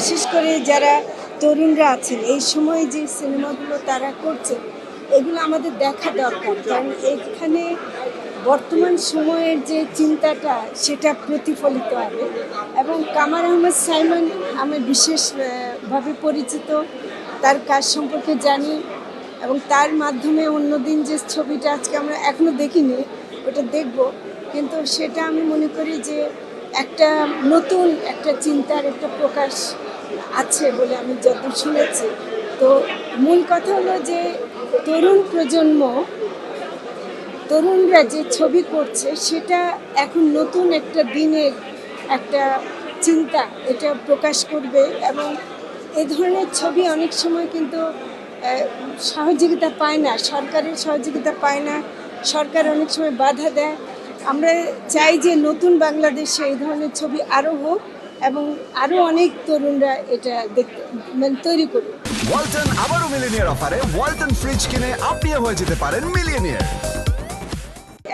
বিশেষ করে যারা তরুণরা আছেন, এই সময় যে সিনেমাগুলো তারা করছে, এগুলো আমাদের দেখা দরকার। কারণ এখানে বর্তমান সময়ের যে চিন্তাটা, সেটা প্রতিফলিত হবে। এবং কামার আহমেদ সাইমন আমি বিশেষভাবে পরিচিত, তার কাজ সম্পর্কে জানি এবং তার মাধ্যমে অন্যদিন যে ছবিটা আজকে আমরা এখনও দেখিনি, ওটা দেখব। কিন্তু সেটা আমি মনে করি যে একটা নতুন একটা চিন্তার একটা প্রকাশ আছে বলে আমি যত শুনেছি। তো মূল কথা হলো যে তরুণ প্রজন্ম, তরুণরা যে ছবি করছে, সেটা এখন নতুন একটা দিনের একটা চিন্তা, এটা প্রকাশ করবে এবং এ ধরনের ছবি অনেক সময় কিন্তু সহযোগিতা পায় না, সরকারের সহযোগিতা পায় না, সরকার অনেক সময় বাধা দেয়। আমরা চাই যে নতুন বাংলাদেশে এই ধরনের ছবি আরও হোক। এবং আরও অনেক তরুণরা এটা দেখতে মানে তৈরি করুক ওয়ালটন আবারও মিলিনিয়ার অফারে ওয়ালটন ফ্রিজ কিনে আপনিও হয়ে যেতে পারেন মিলিয়নিয়ার।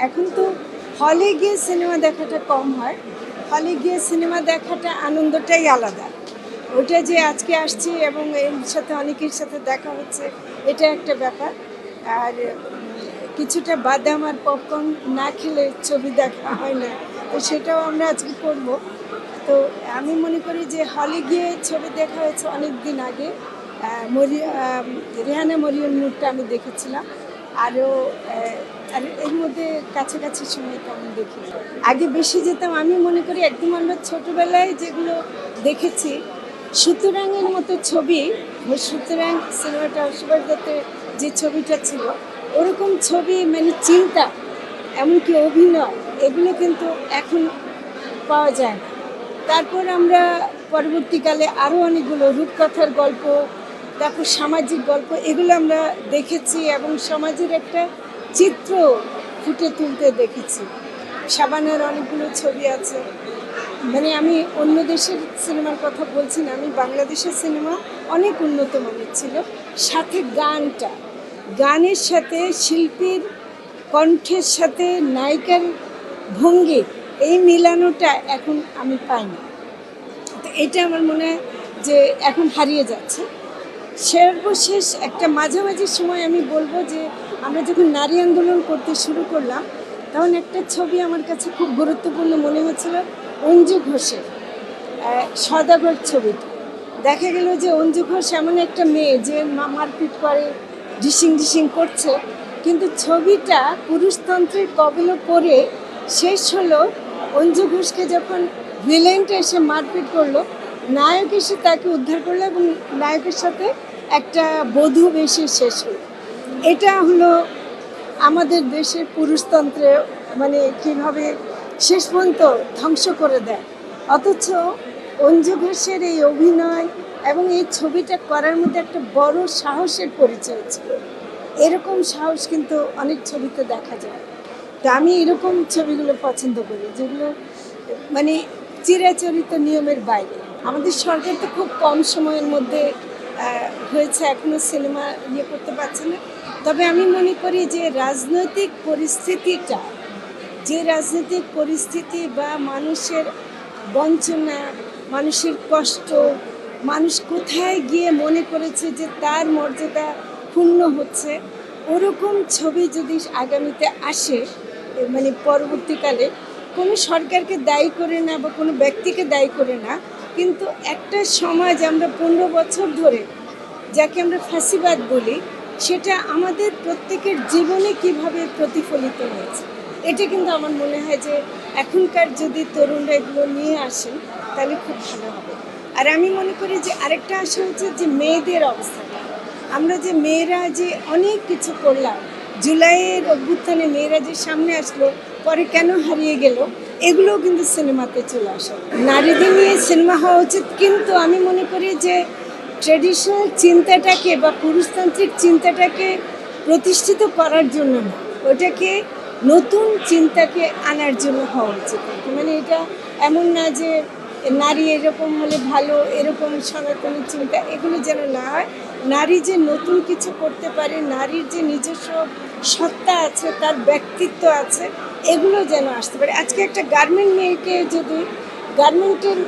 এখন তো হলে গিয়ে সিনেমা দেখাটা কম হয়। হলে গিয়ে সিনেমা দেখাটা আনন্দটাই আলাদা। ওটা যে আজকে আসছি এবং এর সাথে অনেকের সাথে দেখা হচ্ছে এটা একটা ব্যাপার। আর কিছুটা বাদাম আর পপকর্ন না খেলে ছবি দেখা হয় না তো সেটাও আমরা আজকে করব। তো আমি মনে করি যে হলে গিয়ে ছবি দেখা হয়েছে অনেক দিন আগে। রেহানা মরিয়ম নূরটা আমি দেখেছিলাম। আরও আর এর মধ্যে কাছাকাছি সময় তেমন দেখি। আগে বেশি যেতাম, আমি মনে করি একদম আমরা ছোটোবেলায় যেগুলো দেখেছি, সুতরাংয়ের মতো ছবি সুতরাং সিনেমাটা সুভাষ দত্তের যে ছবিটা ছিল, ওরকম ছবি মানে চিন্তা, এমনকি অভিনয়, এগুলো কিন্তু এখন পাওয়া যায় না। তারপর আমরা পরবর্তীকালে আরও অনেকগুলো রূপকথার গল্প, তারপর সামাজিক গল্প, এগুলো আমরা দেখেছি এবং সমাজের একটা চিত্র ফুটে তুলতে দেখেছি। সাবানের অনেকগুলো ছবি আছে। মানে আমি অন্য দেশের সিনেমার কথা বলছি না, আমি বাংলাদেশের সিনেমা অনেক উন্নত মানের ছিল। সাথে গানটা, গানের সাথে শিল্পীর কণ্ঠের সাথে নায়িকার ভঙ্গি এই মিলানোটা এখন আমি পাই না তো এটা আমার মনে হয় যে এখন হারিয়ে যাচ্ছে। সর্বশেষ একটা মাঝামাঝি সময় আমি বলব যে আমরা যখন নারী আন্দোলন করতে শুরু করলাম, তখন একটা ছবি আমার কাছে খুব গুরুত্বপূর্ণ মনে হচ্ছিল অঞ্জু ঘোষের সদাগর ছবিটা। দেখা গেল যে অঞ্জু ঘোষ এমন একটা মেয়ে যে মারপিট করে, ডিসিং ডিসিং করছে, কিন্তু ছবিটা পুরুষতন্ত্রের কবলে পড়ে শেষ হলো অঞ্জু ঘোষকে যখন ভিলেনটা এসে মারপিট করল, নায়ক এসে তাকে উদ্ধার করল এবং নায়কের সাথে একটা বধূ বেশি শেষ হলো। এটা হলো আমাদের দেশের পুরুষতন্ত্রে মানে কীভাবে শেষ পর্যন্ত ধ্বংস করে দেয়। অথচ অঞ্জু ঘোষের এই অভিনয় এবং এই ছবিটা করার মধ্যে একটা বড় সাহসের পরিচয় ছিল। এরকম সাহস কিন্তু অনেক ছবিতে দেখা যায়। আমি এরকম ছবিগুলো পছন্দ করি, যেগুলো মানে চিরাচরিত নিয়মের বাইরে। আমাদের সরকার তো খুব কম সময়ের মধ্যে হয়েছে, এখনও সিনেমা ইয়ে করতে পারছে না। তবে আমি মনে করি যে রাজনৈতিক পরিস্থিতিটা, যে রাজনৈতিক পরিস্থিতি বা মানুষের বঞ্চনা, মানুষের কষ্ট, মানুষ কোথায় গিয়ে মনে করেছে যে তার মর্যাদা ক্ষুণ্ণ হচ্ছে, ওরকম ছবি যদি আগামীতে আসে মানে পরবর্তীকালে কোনো সরকারকে দায়ী করে না বা কোনো ব্যক্তিকে দায়ী করে না, কিন্তু একটা সমাজ আমরা পনেরো বছর ধরে যাকে আমরা ফাঁসিবাদ বলি, সেটা আমাদের প্রত্যেকের জীবনে কীভাবে প্রতিফলিত হয়েছে? এটা কিন্তু আমার মনে হয় যে এখনকার যদি তরুণরা এগুলো নিয়ে আসেন, তাহলে খুব ভালো হবে। আর আমি মনে করি যে আরেকটা আশা হচ্ছে যে মেয়েদের অবস্থাটা আমরা যে মেয়েরা যে অনেক কিছু করলাম জুলাইয়ের অভ্যুত্থানে মেয়েরা যে সামনে আসলো, পরে কেন হারিয়ে গেল, এগুলোও কিন্তু সিনেমাতে চলে আসে। নারীদের নিয়ে সিনেমা হওয়া উচিত, কিন্তু আমি মনে করি যে ট্রেডিশনাল চিন্তাটাকে বা পুরুষতান্ত্রিক চিন্তাটাকে প্রতিষ্ঠিত করার জন্য না, ওটাকে নতুন চিন্তাকে আনার জন্য হওয়া উচিত। মানে এটা এমন না যে নারী এরকম হলে ভালো, এরকম সনাতনী চিন্তা, এগুলো যেন না হয় নারী যে নতুন কিছু করতে পারে, নারীর যে নিজস্ব সত্তা আছে, তার ব্যক্তিত্ব আছে, এগুলো যেন আসতে পারে। আজকে একটা গার্মেন্ট মেয়েকে যদি গার্মেন্টের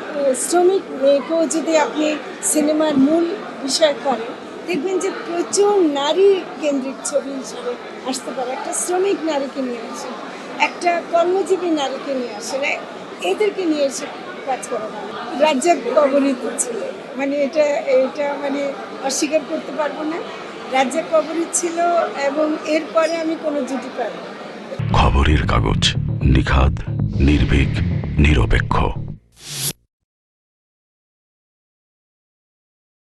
শ্রমিক মেয়েকেও যদি আপনি সিনেমার মূল বিষয় করেন, দেখবেন যে প্রচুর নারী কেন্দ্রিক ছবি হিসেবে আসতে পারে। একটা শ্রমিক নারীকে নিয়ে আসেন একটা কর্মজীবী নারীকে নিয়ে আসেন এদেরকে নিয়ে এসে কাজ করে না। রাজ্জাক কবরিত ছিল। মানে এটা এটা মানে অস্বীকার করতে পারব না। রাজ্যের কবরিত ছিল এবং এরপরে আমি কোনো জুটি পাই খবরের কাগজ নিখাদ, নির্ভীক, নিরপেক্ষ।